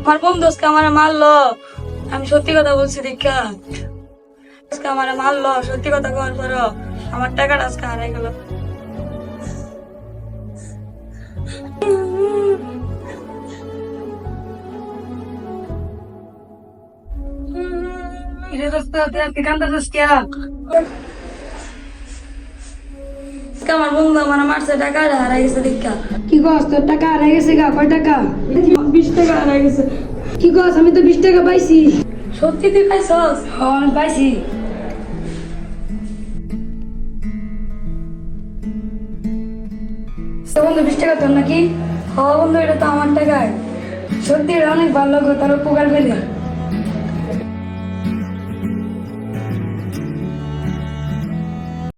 আমার বন্ধু আজকে আমার মারলো। আমি সত্যি কথা বলছি দীক্ষা। আজকে আমার মারলো সত্যি কথা কর করো আমার টাকাটা আজকে হারাই গেল। আমার বন্ধু আমার মারছে টাকাটা হারাই গেছে দীক্ষা। কি কস তোর? টাকা হারাই গেছে গা কয় টাকা? বিশ টাকা হারাই গেছে। কি কস আমি তো বিশ টাকা পাইছি। সত্যি তুই পাইছস? হ্যাঁ পাইছি। বন্ধু বিশ টাকা তোর নাকি? হ্যাঁ বন্ধু এটা তো আমার টাকায়। সত্যি এটা অনেক ভালো লাগল তার উপকার পেলে।